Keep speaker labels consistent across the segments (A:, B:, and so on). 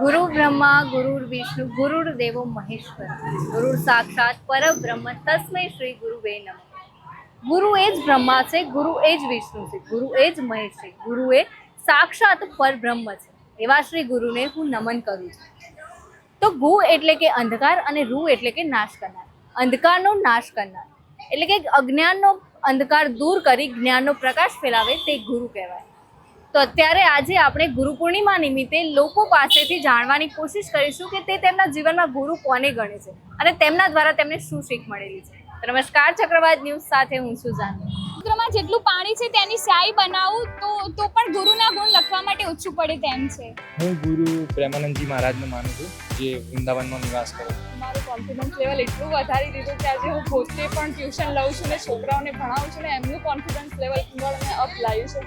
A: ગુરુ બ્રહ્મા ગુરુર વિષ્ણુ, ગુરુર દેવો મહેશ્વર. ગુરુ સાક્ષાત પરબ્રહ્મ, તસ્મૈ શ્રી ગુરુવે નમ. ગુરુ એ જ બ્રહ્મા છે, ગુરુ એ જ વિષ્ણુ છે, ગુરુ એ જ મહેશ છે, ગુરુ એ સાક્ષાત પરબ્રહ્મ છે. એવા શ્રી ગુરુને હું નમન કરું છું. તો ગુ એટલે કે અંધકાર અને રૂ એટલે કે નાશ કરનાર. અંધકારનો નાશ કરનાર. એટલે કે અજ્ઞાનનો અંધકાર દૂર કરી જ્ઞાનનો પ્રકાશ ફેલાવે તે ગુરુ કહેવાય. તો અત્યારે આજે આપણે ગુરુ પૂર્ણિમા નિમિત્તે લોકો પાસેથી જાણવાની કોશિશ કરીશું કે તે તેમના જીવનમાં ગુરુ કોને ગણે છે અને તેમના દ્વારા તેમને શું શીખ મળેલી છે. નમસ્કાર, ચક્રવાત ન્યૂઝ સાથે હું છું જાનવી
B: સમુદ્રમાં જેટલું પાણી છે તેની સ્યાહી બનાવું તો તો પણ ગુરુના ગુણ લખવા માટે ઓછું પડે તેમ છે.
C: હું ગુરુ પ્રેમાનંદજી મહારાજને માનું છું જે વૃંદાવનમાં નિવાસ કરે છે.
D: મારું કોન્ફિડન્સ લેવલ એટલું વધારી દીધું કે આજે હું પોતે પણ ટ્યુશન લઉં છું ને છોકરાઓને ભણાવું છું ને એમનું કોન્ફિડન્સ લેવલ પણ મેં અપ લાવ્યું છે.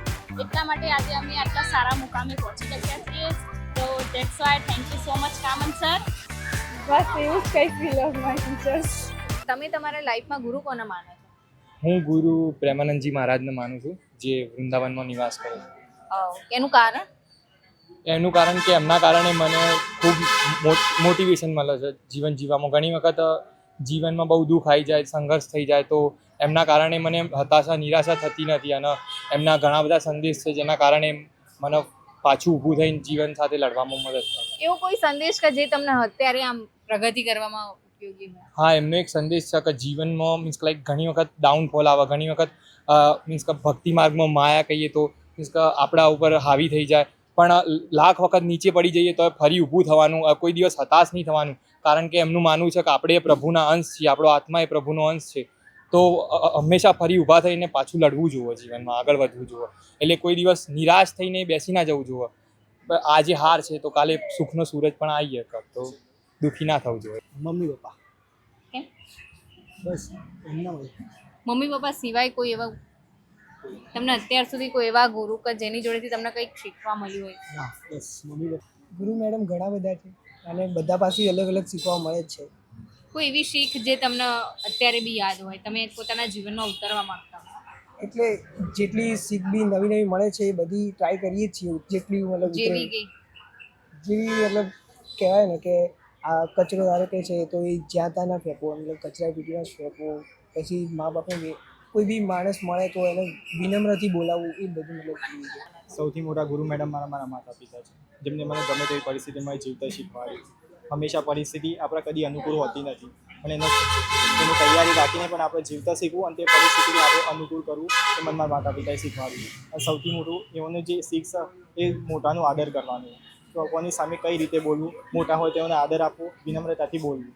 B: એટલા માટે આજે અમે આટલા સારા મુકામે પહોંચી શક્યા છીએ. તો that's why thank you so much કામન sir
D: બસ એવું જ કંઈક વી લવ માય ટીચર્સ
A: તમે તમારા લાઈફમાં ગુરુ કોને માનો છો?
C: હું ગુરુ પ્રેમાનંદજી મહારાજને માનું છું જે વૃંદાવનમાં નિવાસ કરે છે.
A: એનું કારણ?
C: એનું કારણ કે એમના કારણે મને ખૂબ મોટિવેશન મળે છે. જીવન જીવવામાં ઘણી વખત જીવનમાં બહુ દુઃખ આવી જાય સંઘર્ષ થઈ જાય તો એમના કારણે મને હતાશા નિરાશા થતી નથી અને એમના ઘણા બધા સંદેશ છે જેના કારણે મને પાછું ઊભું થઈને જીવન સાથે લડવામાં મદદ થાય.
A: એવો કોઈ સંદેશ કે જે તમને અત્યારે આમ પ્રગતિ કરવામાં
C: હા, એમનો એક સંદેશ છે કે જીવનમાં મીન્સ લાઈક ઘણી વખત ડાઉનફોલ આવે, ઘણી વખત મીન્સ કે ભક્તિ માર્ગમાં માયા કહીએ તો મીન્સ કે આપણા ઉપર હાવી થઈ જાય. પણ લાખ વખત નીચે પડી જઈએ તો ફરી ઊભું થવાનું કોઈ દિવસ હતાશ નહીં થવાનું. કારણ કે એમનું માનવું છે કે આપણે એ પ્રભુના અંશ છીએ, આપણો આત્મા એ પ્રભુનો અંશ છે. તો હંમેશા ફરી ઊભા થઈને પાછું લડવું જોઈએ જીવનમાં, આગળ વધવું જોઈએ એટલે કોઈ દિવસ નિરાશ થઈને બેસી ના જવું જોઈએ આજે હાર છે તો કાલે સુખનો સૂરજ પણ આવી શકે તો દુઃખી ના થવું જોઈએ.
E: Mummy papa.
A: કેમ?
E: બસ એમના હોય.
A: મમ્મી પપ્પા સિવાય કોઈ એવા તમને અત્યાર સુધી કોઈ એવા ગુરુ કે જેની જોડેથી તમને કંઈક શીખવા મળ્યું હોય?
E: ના બસ મમ્મી પપ્પા. ગુરુ મેડમ ઘણા બધા છે અને બધા પાસે અલગ અલગ શીખવા મળે જ છે.
A: કોઈ એવી શીખ જે તમને અત્યારે બી યાદ હોય? તમે પોતાના જીવનમાં ઉતારવા માંગતા હો?
E: એટલે જેટલી શીખ બી નવી નવી મળે છે એ બધી ટ્રાય કરીએ છીએ જેટલી મતલબ
A: જેવી
E: મતલબ કહેવાય ને કે આ કચરો ધારો કે છે તો એ જ્યાં ત્યાં ના ફેંકવો, મતલબ કચરા પેટીમાં જ ફેંકવો, પછી મા બાપને કોઈ બી માણસ મળે તો એને વિનમ્રથી બોલાવવું, એ બધું મતલબ
F: સૌથી મોટા ગુરુ મેડમ મારા મારા માતા પિતા છે, જેમને મને ગમે તેવી પરિસ્થિતિમાં જીવતા શીખવાડ્યું હંમેશા પરિસ્થિતિ આપણા કદી અનુકૂળ હોતી નથી. પણ એનો, એની તૈયારી રાખીને પણ આપણે જીવતા શીખવું અને તે પરિસ્થિતિને આપણે અનુકૂળ કરવું એ મારા માતા પિતાએ શીખવાડ્યું. અને સૌથી મોટું એઓને જે શીખ એ મોટાનું આદર કરવાનું. તો કોની સામે કઈ રીતે બોલવું? મોટા હોય તેઓને આદર આપવો વિનમ્રતાથી બોલવું.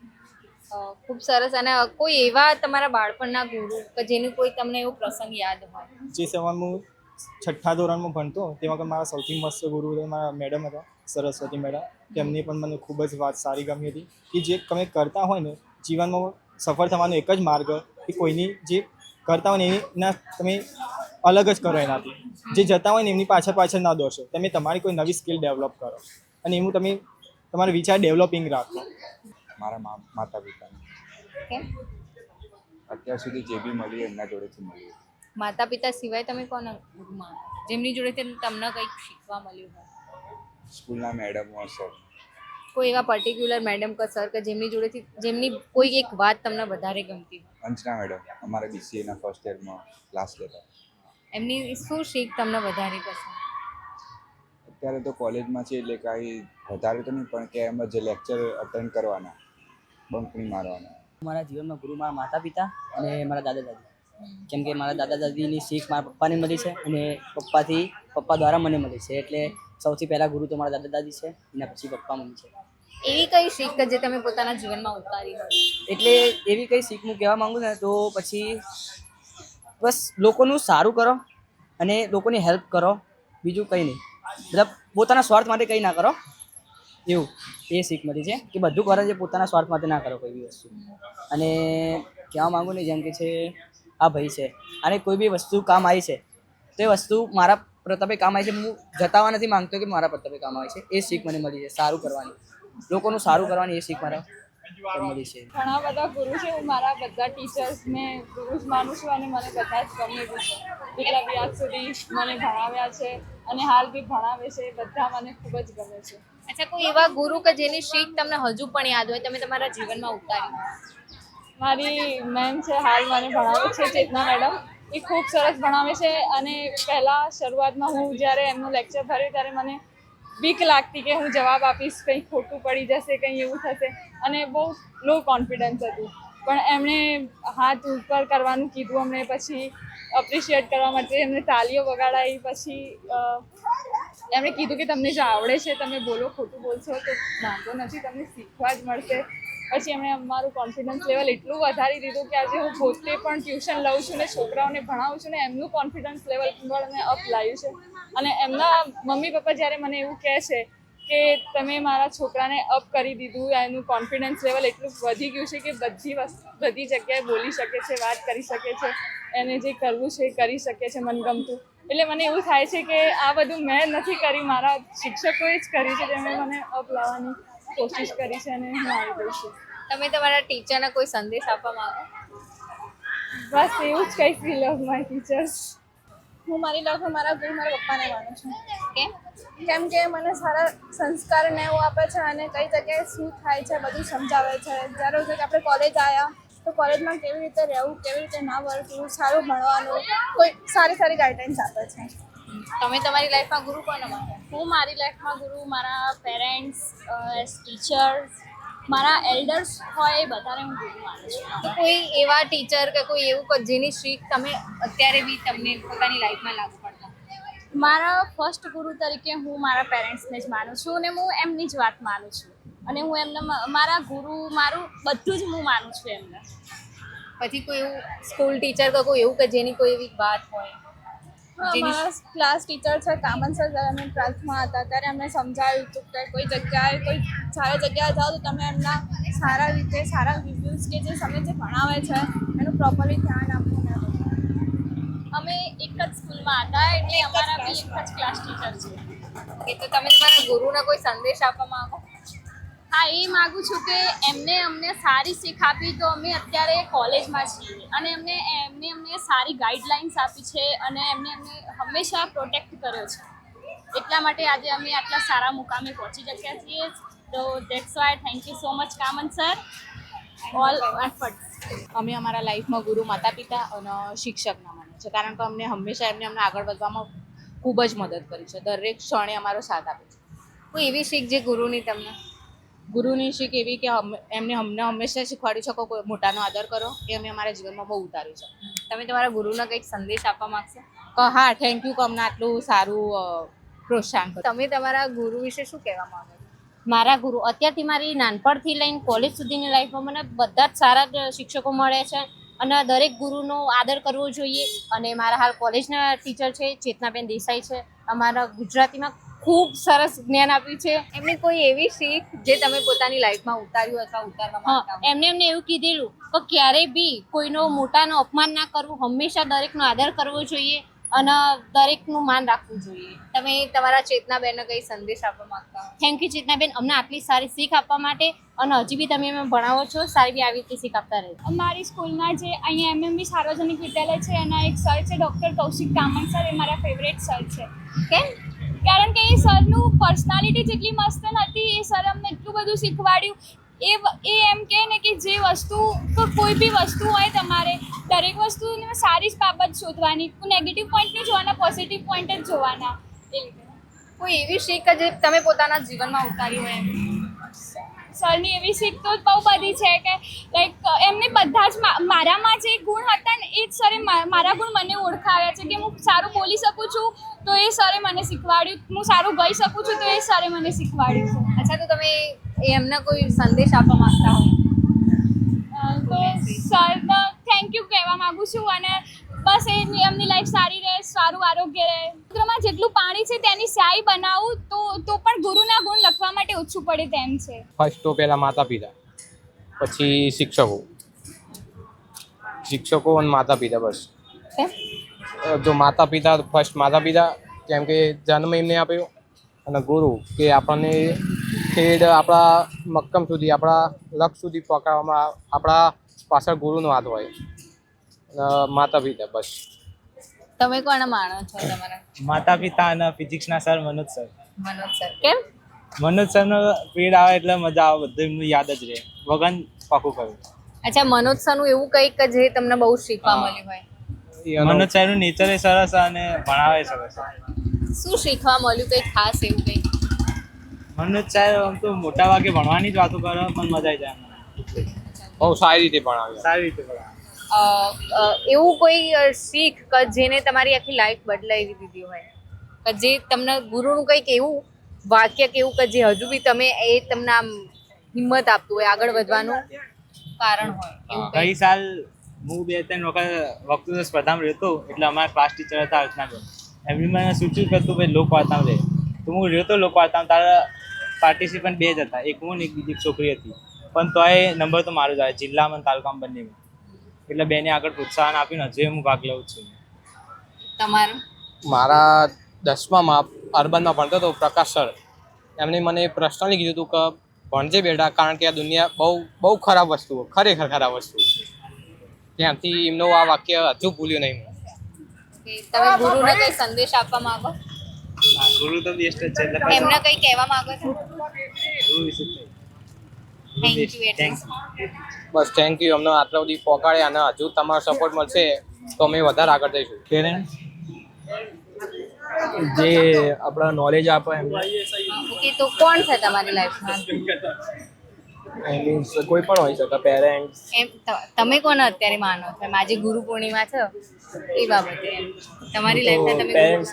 A: ખૂબ સરસ. અને કોઈ એવા તમારા બાળપણના ગુરુ કે જેનું કોઈ તમને એવો પ્રસંગ યાદ હોય?
F: જે સમયમાં હું છઠ્ઠા ધોરણમાં ભણતો તેમાં પણ મારા સૌથી મસ્ત ગુરુ મારા મેડમ હતા સરસ્વતી મેડમ. તેમની પણ મને ખૂબ જ વાત સારી ગમી હતી કે જે તમે કરતા હોય ને જીવનમાં સફળ થવાનો એક જ માર્ગ કે કોઈની જે કરતા હોય ને એના તમે અલગ જ કરો એનાથી. જે જતા હોય ને એમની પાછળ પાછળ ના દોડશો. તમે તમારી કોઈ નવી સ્કિલ ડેવલપ કરો. અને એનું તમે તમારો વિચાર ડેવલપિંગ રાખો.
G: મારા મા માતા પિતાને અત્યાર સુધી જે બી મળી એમના જોડેથી મળ્યું.
A: માતા પિતા સિવાય તમે કોને ગુરુ માનો જેમની જોડેથી તમને કંઈક શીખવા મળ્યું હોય?
G: સ્કૂલના મેડમો સર
A: કોઈ એવા પર્ટિક્યુલર મેડમ કે સર કે જેમની જોડેથી જેમની કોઈ એક વાત તમને વધારે ગમતી
G: અંજના મેડમ અમારા બીસીએના ફર્સ્ટ યરમાં ક્લાસ લેતા
A: એમની શું શીખ તમને વધારે પસંદ?
G: અત્યારે તો કોલેજમાં છે એટલે કાંઈ વધારે તો નહીં પણ કે એમ જે લેક્ચર અટેન્ડ કરવાના બંક નહીં મારવાના.
H: મારા જીવનમાં ગુરુ મારા માતા પિતા અને મારા દાદા દાદી કેમ કે મારા દાદા દાદીની શીખ મારા પપ્પાની મળી છે અને પપ્પાથી પપ્પા દ્વારા મને મળે છે. એટલે સૌથી પહેલાં ગુરુ તો મારા દાદા દાદી છે એના પછી પપ્પા મમ્મી છે.
A: એવી કઈ શીખ કે જે તમે પોતાના જીવનમાં ઉતારી હોય?
H: એટલે એવી કંઈ શીખ હું કહેવા માંગુ ને તો પછી બસ લોકોનું સારું કરો અને લોકોની હેલ્પ કરો. બીજું કંઈ નહીં. મતલબ પોતાના સ્વાર્થ માટે કંઈ ના કરો. એવું એ શીખ મળી છે કે બધું કરે છે પોતાના સ્વાર્થ માટે ના કરો કોઈ બી વસ્તુ. અને કહેવા માંગુ ને જેમ કે છે આ ભાઈ છે. અને કોઈ બી વસ્તુ કામ આવી છે તો એ વસ્તુ મારા પ્રતાપે કામ આવી છે. હું જતાવા નથી માંગતો કે મારા પ્રતાપે કામ આવે છે. એ શીખ મને મળી છે. સારું કરવાની. લોકોનું સારું કરવાની એ શીખ મારા મળી છે.
D: ઘણા બધા ગુરુ છે. હું મારા બધા ટીચર્સને ગુરુ જ માનું છું અને મને બધા જ ગમે છે. કેટલા બી આજ સુધી મને ભણાવ્યા છે અને હાલ બી ભણાવે છે. એ બધા મને ખૂબ જ ગમે છે.
A: અચ્છા કોઈ એવા ગુરુ કે જેની શીખ તમને હજુ પણ યાદ હોય? તમે તમારા જીવનમાં ઉતારી
D: મારી મેમ છે હાલ મને ભણાવે છે ચેતના મેડમ. એ ખૂબ સરસ ભણાવે છે અને પહેલાં શરૂઆતમાં હું જ્યારે એમનું લેક્ચર ભર્યું ત્યારે મને બીક લાગતી કે હું જવાબ આપીશ, કંઈ ખોટું પડી જશે, કંઈ એવું થશે અને બહુ લો કોન્ફિડન્સ હતું. પણ એમણે હાથ ઉપર કરવાનું કીધું અમને, પછી અપ્રિશિએટ કરવા માટે એમને તાલીઓ વગાડાવી પછી એમણે કીધું કે તમને જે આવડે છે, તમે બોલો, ખોટું બોલશો તો વાંધો નથી, તમને શીખવા જ મળશે. પછી એમણે અમારું કોન્ફિડન્સ લેવલ એટલું વધારી દીધું કે આજે હું પોતે પણ ટ્યુશન લઉં છું ને છોકરાઓને ભણાવું છું ને એમનું કોન્ફિડન્સ લેવલ પણ મેં અપ લાવ્યું છે. અને એમના મમ્મી પપ્પા જ્યારે મને એવું કહે છે કે તમે મારા છોકરાને અપ કરી દીધું એનું કોન્ફિડન્સ લેવલ એટલું વધી ગયું છે કે બધી બધી જગ્યાએ બોલી શકે છે, વાત કરી શકે છે, એને જે કરવું છે એ કરી શકે છે મનગમતું. એટલે મને એવું થાય છે કે આ બધું મેં નથી કરી મારા શિક્ષકોએ જ કરી છે જેમણે મને અપ લાવવાની. કોશિશ કરી છે અને હું આવી ગઈ છું.
A: તમે તમારા ટીચરને કોઈ સંદેશ આપવા માંગો?
D: બસ એવું જ કહીશ વી લવ માય ટીચર્સ
B: હું મારી લવ મારા ગુરુ મારા પપ્પાને માનું છું.
A: કેમ?
B: કેમ કે મને સારા સંસ્કાર ને એવું આપે છે અને કઈ જગ્યાએ શું થાય છે બધું સમજાવે છે. જ્યારે કે આપણે કોલેજ આવ્યા તો કોલેજમાં કેવી રીતે રહેવું કેવી રીતે ના વર્તવું સારું ભણવાનું કોઈ સારી સારી ગાઈડલાઇન્સ આપે છે.
A: તમે તમારી લાઈફમાં ગુરુ કોને માનો?
B: હું મારી લાઈફમાં ગુરુ મારા પેરેન્ટ્સ ટીચર્સ મારા એલ્ડર્સ હોય એ બધાને હું ગુરુ માનું છું.
A: કોઈ એવા ટીચર કે કોઈ એવું કે જેની શીખ તમે અત્યારે બી તમને પોતાની લાઈફમાં લાગુ પડતા?
B: મારા ફર્સ્ટ ગુરુ તરીકે હું મારા પેરેન્ટ્સને જ માનું છું અને હું એમની જ વાત માનું છું. અને હું એમને મારા ગુરુ મારું બધું જ હું માનું છું એમને.
A: પછી કોઈ એવું સ્કૂલ ટીચર કે કોઈ એવું કે જેની કોઈ એવી વાત હોય?
B: ક્લાસ ટીચર છે કામન સર જ્યારે અમે ટ્વેલ્થમાં હતા ત્યારે અમને સમજાવ્યું હતું કે કોઈ જગ્યાએ કોઈ સારી જગ્યાએ જાઓ તો તમે એમના સારા રીતે સારા રિવ્યૂઝ કે જે સમય જે ભણાવે છે એનું પ્રોપરલી ધ્યાન આપવું ને અમે એક જ સ્કૂલમાં હતા એટલે અમારા બી એક જ ક્લાસ ટીચર છે.
A: એ તો તમે તમારા ગુરુને કોઈ સંદેશ આપવા માંગો?
B: હા એ માગું છું કે એમને અમને સારી શીખ આપી તો અમે અત્યારે કોલેજમાં છીએ. અને એમને એમને અમને સારી ગાઈડલાઇન્સ આપી છે અને એમને અમને હંમેશા પ્રોટેક્ટ કર્યો છે. એટલા માટે આજે અમે આટલા સારા મુકામે પહોંચી શક્યા છીએ. તો that's why thank you so much કામન sir all efforts
I: અમે અમારા લાઈફમાં ગુરુ માતા પિતા અને શિક્ષકના માને છે. કારણ કે અમને હંમેશા એમને અમને આગળ વધવામાં ખૂબ જ મદદ કરી છે. દરેક ક્ષણે અમારો સાથ આપે છે.
A: કોઈ એવી શીખ જે ગુરુની તમને
I: ગુરુની શીખ એવી કે એમને અમને હંમેશા શીખવાડી શકો કોઈ મોટાનો આદર કરો એ અમે અમારા જીવનમાં બહુ ઉતાર્યું છે.
A: તમે તમારા ગુરુને કંઈક સંદેશ આપવા માગશો?
I: કે હા થેન્ક યુ અમને આટલું સારું પ્રોત્સાહન
A: તમે તમારા ગુરુ વિશે શું કહેવા માંગો
J: મારા ગુરુ અત્યારથી મારી નાનપણથી લઈને કોલેજ સુધીની લાઈફમાં મને બધા જ સારા જ શિક્ષકો મળે છે અને દરેક ગુરુનો આદર કરવો જોઈએ. અને મારા હાલ કોલેજના ટીચર છે ચેતનાબેન દેસાઈ છે. અમારા ગુજરાતીમાં ખૂબ સરસ જ્ઞાન આપ્યું છે.
A: એમને કોઈ એવી શીખ જે તમે પોતાની લાઈફમાં ઉતાર્યું અથવા ઉતારવા માંગતા
J: એમને એમને એવું કીધેલું કે ક્યારેય બી કોઈનો મોટાનો અપમાન ના કરવું હંમેશા દરેકનો આદર કરવો જોઈએ અને દરેકનું માન રાખવું જોઈએ.
A: તમે તમારા ચેતનાબેનને કઈ સંદેશ આપવા માંગતા
J: થેન્ક યુ ચેતનાબેન અમને આટલી સારી શીખ આપવા માટે અને હજી બી તમે અમે ભણાવો છો સારી બી આવી રીતે શીખ આપતા રહે.
B: અમારી સ્કૂલમાં જે અહીંયા એમએમબી સાર્વજનિક વિદ્યાલય છે એના એક સર છે ડૉક્ટર કૌશિક કામણ સર એ મારા ફેવરેટ સર છે.
A: કેમ?
B: કારણ કે એ સરનું પર્સનાલિટી જેટલી મસ્ત નથી, એ સર અમને એટલું બધું શીખવાડ્યું. એ એ એમ કહે ને કે જે વસ્તુ, કોઈ બી વસ્તુ હોય તમારે, દરેક વસ્તુ સારી જ બાબત શોધવાની. નેગેટિવ પોઈન્ટ નહીં જોવાના પોઝિટિવ પોઈન્ટ જ જોવાના. એ
A: કોઈ એવી શીખ કે જે તમે પોતાના જીવનમાં ઉતારી હોય એમ.
B: સરની એવી શીખ તો બહુ બધી છે કે લાઈક એમને બધા જ મારામાં જે ગુણ હતા ને એ જ સરે મારા ગુણ મને ઓળખાવ્યા છે કે હું સારું બોલી શકું છું તો એ સરે મને શીખવાડ્યું. હું સારું ગઈ શકું છું તો એ સરે મને શીખવાડ્યું છે.
A: અચ્છા તો તમે એમને કોઈ સંદેશ આપવા માંગતા હો?
B: તો સરને થેન્ક યુ કહેવા માંગુ છું અને બસ એ એમની લાઈફ સારી રહે સારું આરોગ્ય રહે. સમુદ્રમાં જેટલું પાણી છે તેની સ્યાહી બનાવું તો તો પણ ગુરુના ગુણ લખવા માટે ઓછું પડે તેમ છે.
C: ફર્સ્ટ તો પહેલાં માતા પિતા પછી શિક્ષકો. શિક્ષકો અને માતા પિતા બસ? જો માતા પિતા ફર્સ્ટ માતા પિતા કેમ કે જન્મ એમને આપ્યો અને ગુરુ કે આપણને ખેડ આપણા મક્કમ સુધી આપણા લક્ષ સુધી પકડવામાં આપણા પાછળ ગુરુનો હાથ હોય. માતા પિતા બસ.
A: તમે કોને માણો છો તમારા?
F: માતા પિતા અને ફિઝિક્સના sir Manoj sir.
A: Manoj sir. કેમ?
K: મનોજ સરનો પીરિયડ આવે એટલે મજા આવે બધું એમનું યાદ જ રહે. વગન પાકું કર્યું
A: અચ્છા મનોજ સરનું એવું કંઈક જે તમને બહુ શીખવા મળ્યું હોય.
K: મનોજનું નેચર એ સરસ અને ભણાવે સરસ.
A: શું શીખવા મળ્યું? કંઈ ખાસ એવું કંઈક
K: મનોજ સાહેબ આમ તો મોટા ભાગે ભણવાની જ વાતો કરે પણ મજા આવી જાય.
L: બહુ સારી રીતે ભણાવે.
K: સારી રીતે ભણાવે.
A: એવું કોઈ શીખ કે જેને તમારી આખી લાઈફ બદલાવી દીધી હોય? કે જે તમને ગુરુનું કંઈક એવું વાક્ય કે એવું કે જે હજુ બી તમે એ તમને આમ હિંમત આપતું હોય આગળ વધવાનું કારણ હોય
K: ગઈ સાલ હું બે ત્રણ વખત વક્તૃત્વ સ્પર્ધામાં રહેતો એટલે અમારા ક્લાસ ટીચર હતા અર્ચનાબેન. એમની મને સૂચવ્યું કે તું ભાઈ લોકવાર્તામાં રહે. તો હું રહેતો લોકવાર્તામાં તારા પાર્ટિસિપન્ટ બે જ હતા. એક હું ને એક બીજી એક છોકરી હતી. પણ તોય નંબર તો મારો જ આવે જિલ્લામાં તાલુકામાં બંનેમાં. એટલે બેને આગળ પ્રોત્સાહન આપીને ને હજુ હું ભાગ લઉં છું.
A: તમારું?
L: મારા દસમામાં અર્બનમાં ભણતો હતો પ્રકાશ સર. એમણે મને પર્સનલી કીધું હતું કે ભણજે બેટા કારણ કે આ દુનિયા બહુ બહુ ખરાબ વસ્તુ ખરેખર ખરાબ વસ્તુ ત્યાંથી એમનું આ વાક્ય હજુ ભૂલ્યું નહીં
A: તમે ગુરુને કઈ સંદેશ આપવા માંગો?
K: ગુરુ તો બેસ્ટ છે
A: એમને કઈ કહેવા માંગો છો?
K: ગુરુ વિશે
L: બસ થેન્ક યુ અમને આટલા બધી પહોંચાડે અને હજુ તમારો સપોર્ટ મળશે તો અમે વધારે આગળ જઈશું.
K: પેરેન્ટ્સ જે આપણા નોલેજ આપે એમ.
A: ઓકે તો કોણ છે તમારી લાઈફમાં
K: મીન્સ કોઈ પણ હોઈ શકે પેરેન્ટ્સ
A: એમ તમે કોને અત્યારે માનો છો? એમ આજે ગુરુ પૂર્ણિમા છે? એ બાબતે તમારી લાઈફમાં તમે
K: પેરેન્ટ્સ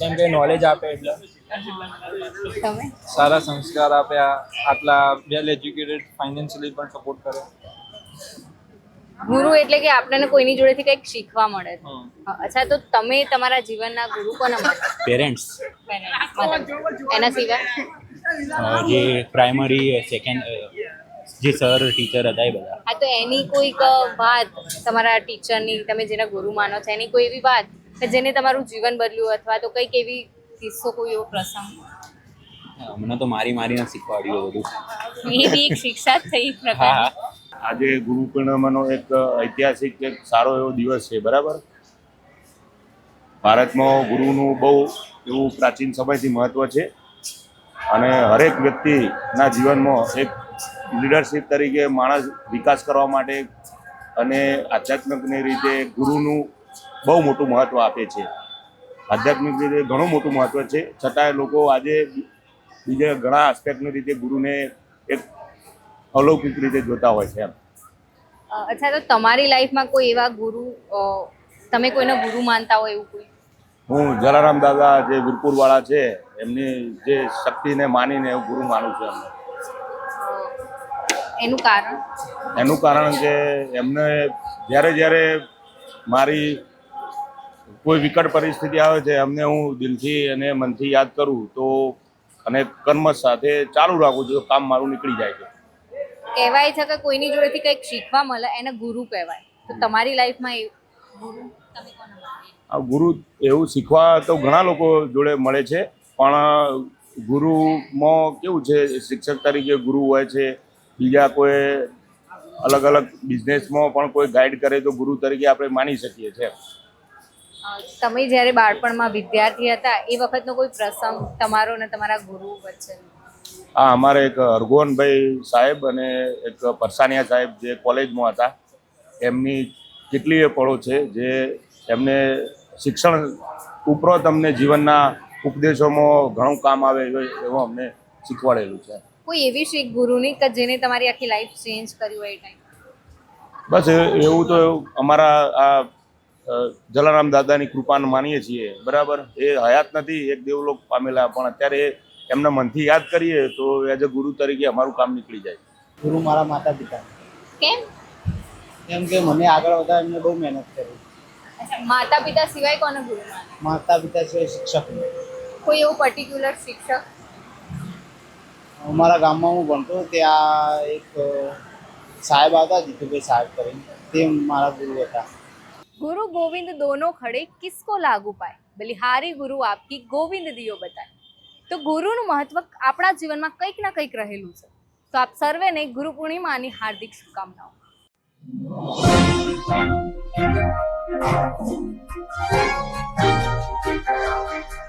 A: કેમ
K: કે નોલેજ આપે એટલે.
A: તમે?
K: સારા સંસ્કાર આપ્યા આટલા વેલ એજ્યુકેટેડ ફાઇનાન્શિયલી પણ સપોર્ટ કરે.
A: ગુરુ એટલે કે આપણને કોઈની જોડેથી કંઈક શીખવા મળે. અચ્છા તો તમે તમારા જીવનના ગુરુ કોના મળે
M: પેરેન્ટ્સ
A: એના સિવાય?
M: જે પ્રાઇમરી સેકન્ડ જે સર ટીચર હતા એ બધા.
A: હા તો એની કોઈક વાત તમારા ટીચરની તમે જેના ગુરુ માનો છો એની કોઈ એવી વાત કે જેને તમારું જીવન બદલ્યું અથવા તો કંઈક એવી કિસ્સો કોઈ એવો પ્રસંગ?
M: હમણાં તો મારી મારીને શીખવાડ્યું બધું.
A: એ બી એક શિક્ષા જ થઈ પ્રકાર
N: આજે ગુરુ પૂર્ણિમાનો એક ઐતિહાસિક એક સારો એવો દિવસ છે બરાબર? ભારતમાં ગુરુનું બહુ એવું પ્રાચીન સમયથી મહત્વ છે અને હરેક વ્યક્તિના જીવનમાં એક લીડરશીપ તરીકે માણસ વિકાસ કરવા માટે અને આધ્યાત્મિકની રીતે ગુરુનું બહુ મોટું મહત્વ આપે છે. આધ્યાત્મિક રીતે ઘણું મોટું મહત્વ છે. છતાંય લોકો આજે બીજા ઘણા આસ્પેક્ટની રીતે ગુરુને એક અલૌકિક રીતે જોતા હોય છે એમ.
A: અચ્છા તો તમારી લાઈફમાં કોઈ એવા ગુરુ તમે કોઈનો ગુરુ માનતા હોય એવું કોઈ?
N: હું જલારામ દાદા જે વીરપુરવાળા છે એમની જે શક્તિને માનીને હું ગુરુ માનું છું એમને.
A: એનું કારણ?
N: એનું કારણ કે એમને જ્યારે જ્યારે મારી કોઈ વિકટ પરિસ્થિતિ આવે છે એમને હું દિલથી અને મનથી યાદ કરું તો અને કર્મ સાથે ચાલુ રાખું છું કામ મારું નીકળી જાય છે
A: કહેવાય છે કે કોઈની જોડેથી કંઈક શીખવા મળે એને ગુરુ કહેવાય તો તમારી લાઈફમાં?
N: આ ગુરુ એવું શીખવા તો ઘણા લોકો જોડે મળે છે પણ ગુરુમાં કેવું છે શિક્ષક તરીકે ગુરુ હોય છે બીજા કોઈ અલગ અલગ બિઝનેસમાં પણ કોઈ ગાઈડ કરે તો ગુરુ તરીકે આપણે માની શકીએ છીએ
A: તમે જ્યારે બાળપણમાં વિદ્યાર્થી હતા એ વખતનો કોઈ પ્રસંગ તમારો ને તમારા ગુરુ વચ્ચે?
N: આ અમારે એક અરગોનભાઈ સાહેબ અને એક પરસાનિયા સાહેબ જે કોલેજમાં હતા એમની કેટલીય પળો છે જે એમને શિક્ષણ ઉપરાંત અમને જીવનના ઉપદેશોમાં ઘણું કામ આવે એવું અમને શીખવાડેલું છે.
A: કોઈ એવી શીખ ગુરુની કે જેને તમારી આખી લાઈફ ચેન્જ કરી હોય એ ટાઈમ
N: બસ એવું તો અમારા આ જલારામ દાદાની કૃપાને માનીએ છીએ. બરાબર? એ હયાત નથી એક દેવલોક પામેલા પણ અત્યારે એમના મનથી યાદ કરીએ તો એઝ અ ગુરુ તરીકે અમારું કામ નીકળી જાય.
K: ગુરુ મારા માતા પિતા
A: કેમ?
K: કેમ કે મને આગળ વધારે એમને બહુ મહેનત કરી.
A: અચ્છા માતા પિતા સિવાય કોને ગુરુ માને?
K: માતા પિતા છે શિક્ષક
A: કોઈ એવું પર્ટિક્યુલર શિક્ષક?
K: અમારા ગામમાં હું ભણતો ત્યાં એક સાહેબ હતા જીતુભાઈ સાહેબ કરીને. તે મારા ગુરુ હતા.
A: गुरु गोविंद दोनों खड़े किसको लागू पाए બલિહારી ગુરુ આપકી ગોવિંદ દિયો બતાય તો ગુરુનું મહત્વ આપણા જીવનમાં કંઈક ના કંઈક રહેલું છે તો આપ સર્વેને ગુરુ પૂર્ણિમાની હાર્દિક શુભકામનાઓ
O: Thank you.